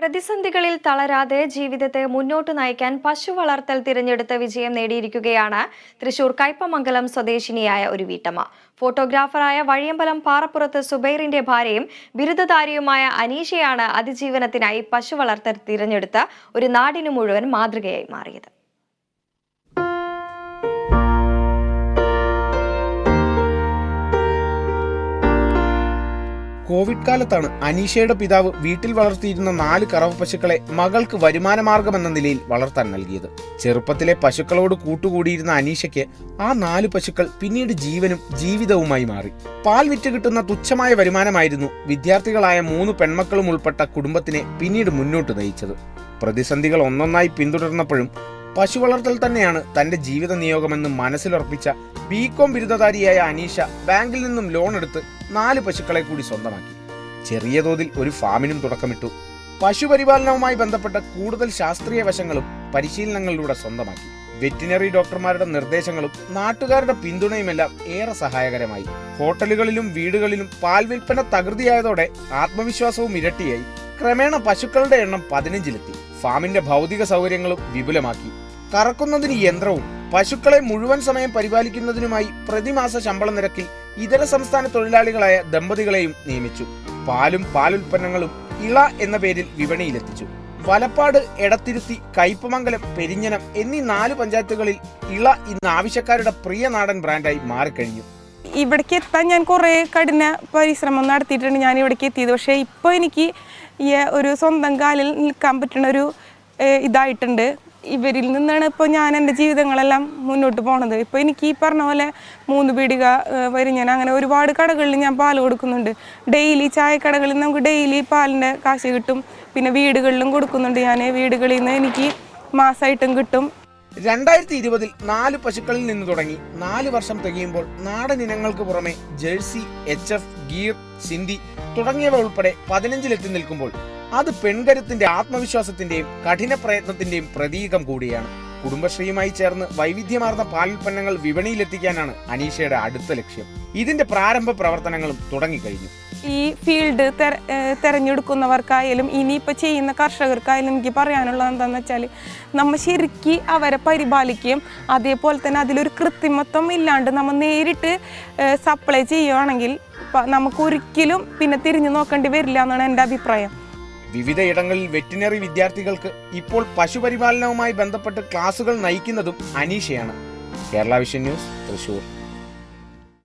പ്രതിസന്ധികളിൽ തളരാതെ ജീവിതത്തെ മുന്നോട്ട് നയിക്കാൻ പശു വളർത്തൽ തിരഞ്ഞെടുത്ത് വിജയം നേടിയിരിക്കുകയാണ് തൃശൂർ കയ്പമംഗലം സ്വദേശിനിയായ ഒരു വീട്ടമ്മ. ഫോട്ടോഗ്രാഫറായ വഴിയമ്പലം പാറപ്പുറത്ത് സുബൈറിന്റെ ഭാര്യയും ബിരുദധാരിയുമായ അനീഷയാണ് അതിജീവനത്തിനായി പശു വളർത്തൽ തിരഞ്ഞെടുത്ത് ഒരു നാടിനു മുഴുവൻ മാതൃകയായി മാറിയത്. കോവിഡ് കാലത്താണ് അനീഷയുടെ പിതാവ് വീട്ടിൽ വളർത്തിയിരുന്ന നാല് കറവ പശുക്കളെ മകൾക്ക് വരുമാനമാർഗമെന്ന നിലയിൽ വളർത്താൻ നൽകിയത്. ചെറുപ്പത്തിലെ പശുക്കളോട് കൂട്ടുകൂടിയിരുന്ന അനീഷയ്ക്ക് ആ നാല് പശുക്കൾ പിന്നീട് ജീവനും ജീവിതവുമായി മാറി. പാൽ വിറ്റ് കിട്ടുന്ന തുച്ഛമായ വരുമാനമായിരുന്നു വിദ്യാർത്ഥികളായ മൂന്ന് പെൺമക്കളും ഉൾപ്പെട്ട കുടുംബത്തിനെ പിന്നീട് മുന്നോട്ട് നയിച്ചത്. പ്രതിസന്ധികൾ ഒന്നൊന്നായി പിന്തുടർന്നപ്പോഴും പശു വളർത്തൽ തന്നെയാണ് തന്റെ ജീവിത നിയോഗമെന്ന് മനസ്സിലുറപ്പിച്ച ബികോം ബിരുദധാരിയായ അനീഷ ബാങ്കിൽ നിന്നും ലോൺ എടുത്ത് നാല് പശുക്കളെ കൂടി സ്വന്തമാക്കി. ചെറിയ തോതിൽ ഒരു ഫാമിനും തുടക്കമിട്ടു. പശുപരിപാലനവുമായി ബന്ധപ്പെട്ട കൂടുതൽ ശാസ്ത്രീയ വശങ്ങളും പരിശീലനങ്ങളിലൂടെ സ്വന്തമാക്കി. വെറ്റിനറി ഡോക്ടർമാരുടെ നിർദ്ദേശങ്ങളും നാട്ടുകാരുടെ പിന്തുണയുമെല്ലാം ഏറെ സഹായകരമായി. ഹോട്ടലുകളിലും വീടുകളിലും പാൽ വിൽപ്പന തകൃതിയായതോടെ ആത്മവിശ്വാസവും ഇരട്ടിയായി. ക്രമേണ പശുക്കളുടെ എണ്ണം പതിനഞ്ചിലെത്തി. ഫാമിന്റെ ഭൗതിക സൗകര്യങ്ങളും വിപുലമാക്കി. കറക്കുന്നതിന് യന്ത്രവും പശുക്കളെ മുഴുവൻ സമയം പരിപാലിക്കുന്നതിനുമായി പ്രതിമാസ ശമ്പള നിരക്കിൽ ഇതര സംസ്ഥാന തൊഴിലാളികളായ ദമ്പതികളെയും നിയമിച്ചു. പാലും പാലുൽപ്പന്നങ്ങളും ഇള എന്ന പേരിൽ വിപണിയിലെത്തിച്ചു. വലപ്പാട് എടത്തിരുത്തി കയ്പമംഗലം പെരിഞ്ഞനം എന്നീ നാല് പഞ്ചായത്തുകളിൽ ഇള ഇന്ന് ആവശ്യക്കാരുടെ പ്രിയ നാടൻ ബ്രാൻഡായി മാറിക്കഴിഞ്ഞു. ഇവിടേക്ക് എത്താൻ ഞാൻ കുറേ കഠിന പരിശ്രമം നടത്തിയിട്ടുണ്ട്. ഞാൻ ഇവിടേക്ക് എത്തിയത്. പക്ഷേ ഇപ്പോൾ എനിക്ക് ഒരു സ്വന്തം കാലിൽ നിൽക്കാൻ പറ്റുന്ന ഒരു ഇതായിട്ടുണ്ട്. ഇവരിൽ നിന്നാണ് ഇപ്പോൾ ഞാൻ എന്റെ ജീവിതങ്ങളെല്ലാം മുന്നോട്ട് പോണത്. ഇപ്പോൾ എനിക്ക് ഈ പറഞ്ഞ പോലെ മൂന്ന് പീടിക വരും ഞാൻ അങ്ങനെ ഒരുപാട് കടകളിൽ ഞാൻ പാൽ കൊടുക്കുന്നുണ്ട്. ഡെയിലി ചായക്കടകളിൽ നമുക്ക് ഡെയിലി പാലിന്റെ കാശ് കിട്ടും. പിന്നെ വീടുകളിലും കൊടുക്കുന്നുണ്ട് ഞാൻ. വീടുകളിൽ നിന്ന് എനിക്ക് മാസമായിട്ടും കിട്ടും. രണ്ടായിരത്തി ഇരുപതിൽ നാല് പശുക്കളിൽ നിന്ന് തുടങ്ങി. നാല് വർഷം തികയുമ്പോൾ നാടൻ ഇനങ്ങൾക്ക് പുറമെ Jersey H F Gir Sindhi തുടങ്ങിയവ ഉൾപ്പെടെ പതിനഞ്ചിലെത്തി നിൽക്കുമ്പോൾ അത് പെൺകരുത്തിന്റെ ആത്മവിശ്വാസത്തിന്റെയും കഠിന പ്രയത്നത്തിന്റെയും പ്രതീകം കൂടിയാണ്. കുടുംബശ്രീയുമായി ചേർന്ന് വൈവിധ്യമാർന്ന പാലുൽപ്പന്നങ്ങൾ വിപണിയിലെത്തിക്കാനാണ് അനീഷയുടെ അടുത്ത ലക്ഷ്യം. ഇതിന്റെ പ്രാരംഭ പ്രവർത്തനങ്ങളും തുടങ്ങിക്കഴിഞ്ഞു. ഈ ഫീൽഡ് തെരഞ്ഞെടുക്കുന്നവർക്കായാലും ഇനിയിപ്പോൾ ചെയ്യുന്ന കർഷകർക്കായാലും എനിക്ക് പറയാനുള്ളത് എന്താണെന്ന് വെച്ചാൽ നമ്മൾ ശരിക്ക് അവരെ പരിപാലിക്കുകയും അതേപോലെ തന്നെ അതിലൊരു കൃത്രിമത്വം ഇല്ലാണ്ട് നമ്മൾ നേരിട്ട് സപ്ലൈ ചെയ്യുകയാണെങ്കിൽ നമുക്കൊരിക്കലും പിന്നെ തിരിഞ്ഞു നോക്കേണ്ടി വരില്ല എന്നാണ് എന്റെ അഭിപ്രായം. വിവിധ ഇടങ്ങളിൽ വെറ്റിനറി വിദ്യാർത്ഥികൾക്ക് ഇപ്പോൾ പശുപരിപാലനവുമായി ബന്ധപ്പെട്ട് ക്ലാസുകൾ നയിക്കുന്നതും അനീഷയാണ്. Kerala vision news Thrissur.